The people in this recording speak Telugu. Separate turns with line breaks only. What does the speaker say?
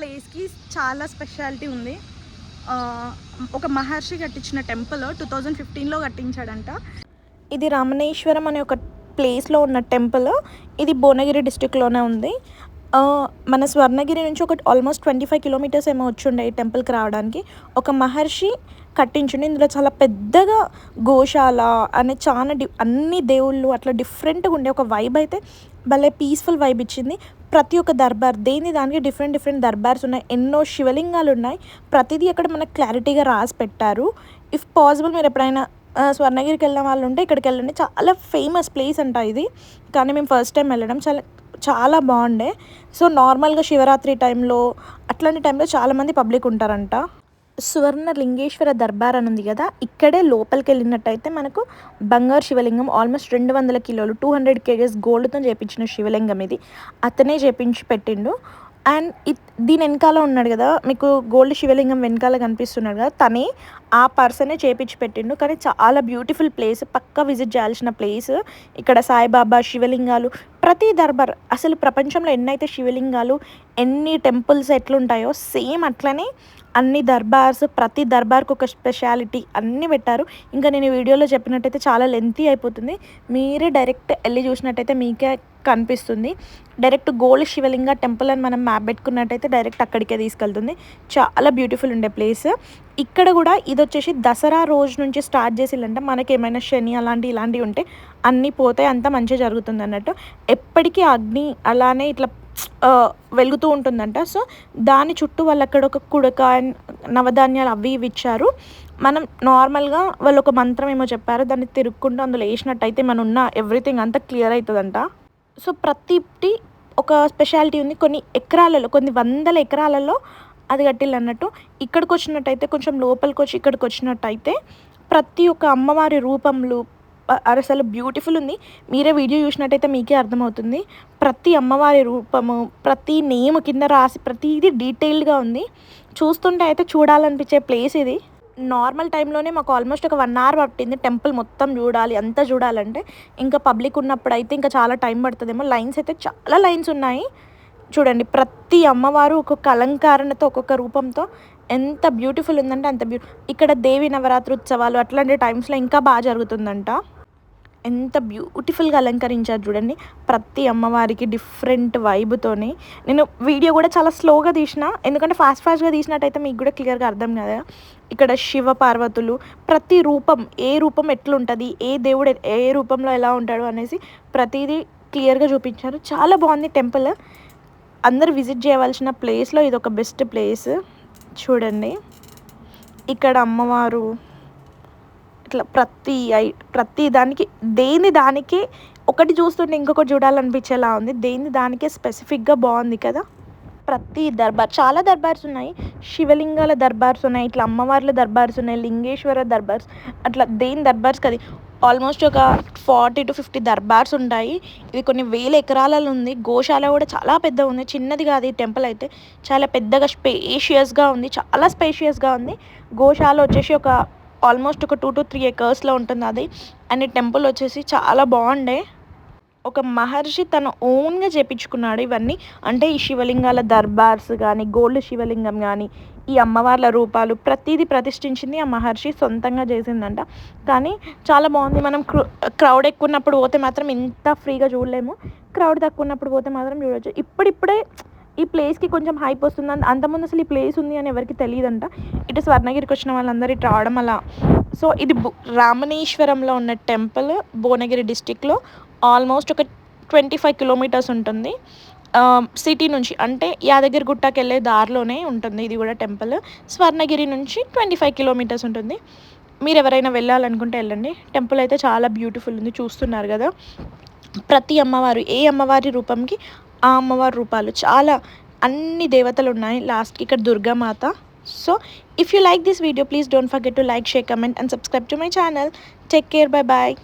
ప్లేస్కి చాలా స్పెషాలిటీ ఉంది. ఒక మహర్షి కట్టించిన టెంపుల్ టూ థౌజండ్ ఫిఫ్టీన్లో కట్టించాడంట. ఇది రామణేశ్వరం అనే ఒక ప్లేస్లో ఉన్న టెంపుల్. ఇది భువనగిరి డిస్టిక్లోనే ఉంది. మన స్వర్ణగిరి నుంచి ఒక ఆల్మోస్ట్ ట్వంటీ ఫైవ్ కిలోమీటర్స్ ఏమో వచ్చిండే ఈ టెంపుల్కి రావడానికి ఒక మహర్షి కట్టించుండి. ఇందులో చాలా పెద్దగా గోశాల అనే చాలా డి అన్ని దేవుళ్ళు అట్లా డిఫరెంట్గా ఉండే ఒక వైబ్ అయితే భలే పీస్ఫుల్ వైబ్ ఇచ్చింది. ప్రతి ఒక్క దర్బార్ దేని దానికి డిఫరెంట్ డిఫరెంట్ దర్బార్స్ ఉన్నాయి ఎన్నో శివలింగాలు ఉన్నాయి ప్రతిదీ అక్కడ మనకు క్లారిటీగా రాసి పెట్టారు. ఇఫ్ పాసిబుల్ మీరు ఎప్పుడైనా స్వర్ణగిరికి వెళ్ళిన వాళ్ళు ఉంటే ఇక్కడికి వెళ్ళండి. చాలా ఫేమస్ ప్లేస్ అంట ఇది. కానీ మేము ఫస్ట్ టైం వెళ్ళడం చాలా చాలా బాగుండే. సో నార్మల్గా శివరాత్రి టైంలో అట్లాంటి టైంలో చాలామంది పబ్లిక్ ఉంటారంట. సువర్ణ లింగేశ్వర దర్బార్ అని ఉంది కదా ఇక్కడే లోపలికి వెళ్ళినట్టయితే మనకు బంగారు శివలింగం ఆల్మోస్ట్ రెండు వందల కిలోలు టూ హండ్రెడ్ కేజెస్ గోల్డ్తో చేపించిన శివలింగం ఇది. అతనే చేపించి పెట్టిండు. అండ్ ఇ- దీని వెనకాల ఉన్నాడు కదా మీకు గోల్డ్ శివలింగం వెనకాల కనిపిస్తున్నాడు కదా తనే ఆ పర్సనే చేపించి పెట్టిండు. కానీ చాలా బ్యూటిఫుల్ ప్లేస్ పక్కా విజిట్ చేయాల్సిన ప్లేస్. ఇక్కడ సాయిబాబా శివలింగాలు ప్రతి దర్బార్ అసలు ప్రపంచంలో ఎన్నైతే శివలింగాలు ఎన్ని టెంపుల్స్ ఎట్లుంటాయో సేమ్ అట్లనే అన్ని దర్బార్స్ ప్రతి దర్బార్కు ఒక స్పెషాలిటీ అన్నీ పెట్టారు. ఇంకా నేను వీడియోలో చెప్పినట్టయితే చాలా లెంతీ అయిపోతుంది. మీరే డైరెక్ట్ వెళ్ళి చూసినట్టయితే మీకే కనిపిస్తుంది. డైరెక్ట్ గోల్డ్ శివలింగ టెంపుల్ అని మనం మ్యాప్ పెట్టుకున్నట్టయితే డైరెక్ట్ అక్కడికే తీసుకెళ్తుంది. చాలా బ్యూటిఫుల్ ఉండే ప్లేస్ ఇక్కడ కూడా ఇది వచ్చేసి దసరా రోజు నుంచి స్టార్ట్ చేసిల్లంటే. మనకి ఏమైనా శని అలాంటి ఇలాంటివి ఉంటే అన్నీ పోతే అంతా మంచిగా జరుగుతుంది అన్నట్టు. ఎప్పటికీ అగ్ని అలానే ఇట్లా వెలుగుతూ ఉంటుందంట. సో దాని చుట్టూ వాళ్ళు అక్కడ ఒక కుడక నవధాన్యాలు అవి ఇవి ఇచ్చారు. మనం నార్మల్గా వాళ్ళు ఒక మంత్రం ఏమో చెప్పారు. దాన్ని తిరుక్కుంటూ అందులో వేసినట్టయితే మన ఉన్న ఎవ్రీథింగ్ అంతా క్లియర్ అవుతుందంట సో ప్రతిటి ఒక స్పెషాలిటీ ఉంది. కొన్ని ఎకరాలలో కొన్ని వందల ఎకరాలలో అది కట్టిల్లు అన్నట్టు ఇక్కడికి వచ్చినట్టయితే కొంచెం లోపలికి వచ్చి ఇక్కడికి వచ్చినట్టయితే ప్రతి ఒక్క అమ్మవారి రూపంలో అసలు బ్యూటిఫుల్ ఉంది. మీరే వీడియో చూసినట్టయితే మీకే అర్థమవుతుంది. ప్రతి అమ్మవారి రూపము ప్రతి నేమ్ కింద రాసి ప్రతిదీ డీటెయిల్డ్గా ఉంది. చూస్తుంటే అయితే చూడాలనిపించే ప్లేస్ ఇది. నార్మల్ టైంలోనే మాకు ఆల్మోస్ట్ ఒక వన్ అవర్ పట్టింది టెంపుల్ మొత్తం చూడాలి అంతా చూడాలంటే. ఇంకా పబ్లిక్ ఉన్నప్పుడు అయితే ఇంకా చాలా టైం పడుతుందేమో. లైన్స్ అయితే చాలా లైన్స్ ఉన్నాయి. చూడండి ప్రతి అమ్మవారు ఒక్కొక్క అలంకరణతో ఒక్కొక్క రూపంతో ఎంత బ్యూటిఫుల్ ఉందంటే అంత బ్యూ ఇక్కడ దేవి నవరాత్రి ఉత్సవాలు అట్లాంటి టైమ్స్లో ఇంకా బాగా జరుగుతుందంట. ఎంత బ్యూటిఫుల్గా అలంకరించారు చూడండి. ప్రతి అమ్మవారికి డిఫరెంట్ వైబ్తోని నేను వీడియో కూడా చాలా స్లోగా తీసిన ఎందుకంటే ఫాస్ట్ ఫాస్ట్గా తీసినట్టయితే మీకు కూడా క్లియర్గా అర్థం కదా. ఇక్కడ శివ పార్వతులు ప్రతి రూపం ఏ రూపం ఎట్లుంటుంది ఏ దేవుడు ఏ రూపంలో ఎలా ఉంటాడు అనేసి ప్రతిదీ క్లియర్గా చూపించారు. చాలా బాగుంది టెంపుల్ అందరు విజిట్ చేయవలసిన ప్లేస్లో ఇది ఒక బెస్ట్ ప్లేస్ చూడండి. ఇక్కడ అమ్మవారు ఇట్లా ప్రతి ఐ- ప్రతి దానికి దేని దానికి ఒకటి చూస్తుంటే ఇంకొకటి చూడాలనిపించేలా ఉంది. దేని దానికే స్పెసిఫిక్గా బాగుంది కదా? ప్రతి దర్బార్ చాలా దర్బార్స్ ఉన్నాయి. శివలింగాల దర్బార్స్ ఉన్నాయి ఇట్లా అమ్మవార్ల దర్బార్స్ ఉన్నాయి లింగేశ్వర దర్బార్స్ అట్లా దేని దర్బార్స్ కది? ఆల్మోస్ట్ ఒక ఫార్టీ టు ఫిఫ్టీ దర్బార్స్ ఉంటాయి. ఇది కొన్ని వేల ఎకరాలలో ఉంది. గోశాల కూడా చాలా పెద్ద ఉంది. చిన్నది కాదు ఈ టెంపుల్ అయితే. చాలా పెద్దగా స్పేషియస్గా ఉంది. చాలా స్పేషియస్గా ఉంది. గోశాల వచ్చేసి ఒక ఆల్మోస్ట్ ఒక టూ టు త్రీ ఎకర్స్లో ఉంటుంది అది. అండ్ ఈ టెంపుల్ వచ్చేసి చాలా బాగుండే. ఒక మహర్షి తన ఓన్గా చేపించుకున్నాడు ఇవన్నీ. అంటే ఈ శివలింగాల దర్బార్స్ కానీ గోల్డ్ శివలింగం కానీ ఈ అమ్మవార్ల రూపాలు ప్రతిదీ ప్రతిష్ఠించింది ఆ మహర్షి సొంతంగా చేసిందంట. కానీ చాలా బాగుంది. మనం క్రౌడ్ ఎక్కువ ఉన్నప్పుడు పోతే మాత్రం ఇంత ఫ్రీగా చూడలేము. క్రౌడ్ తక్కువ ఉన్నప్పుడు పోతే మాత్రం చూడవచ్చు ఇప్పుడిప్పుడే ఈ ప్లేస్కి కొంచెం హైప్ వస్తుంది అంత- అంతకుముందు అసలు ఈ ప్లేస్ ఉంది అని ఎవరికి తెలియదంట. ఇటు స్వర్ణగిరికి వచ్చిన వాళ్ళందరూ ఇటు రావడం అలా. సో ఇది బు- రామణేశ్వరంలో ఉన్న టెంపుల్ భువనగిరి డిస్టిక్లో ఆల్మోస్ట్ ఒక ట్వంటీ ఫైవ్ కిలోమీటర్స్ ఉంటుంది సిటీ నుంచి అంటే యాదగిరి గుట్టకి వెళ్ళే దారిలోనే ఉంటుంది ఇది కూడా టెంపుల్ స్వర్ణగిరి నుంచి ట్వంటీ ఫైవ్ కిలోమీటర్స్ ఉంటుంది. మీరు ఎవరైనా వెళ్ళాలనుకుంటే వెళ్ళండి. టెంపుల్ అయితే చాలా బ్యూటిఫుల్ ఉంది. చూస్తున్నారు కదా. ప్రతి అమ్మవారు ఏ అమ్మవారి రూపంకి ఆ అమ్మవారి రూపాలు. చాలా అన్ని దేవతలు ఉన్నాయి. లాస్ట్కి ఇక్కడ Durgamata. So if you like this video please don't forget to like share comment and subscribe to my channel take care bye bye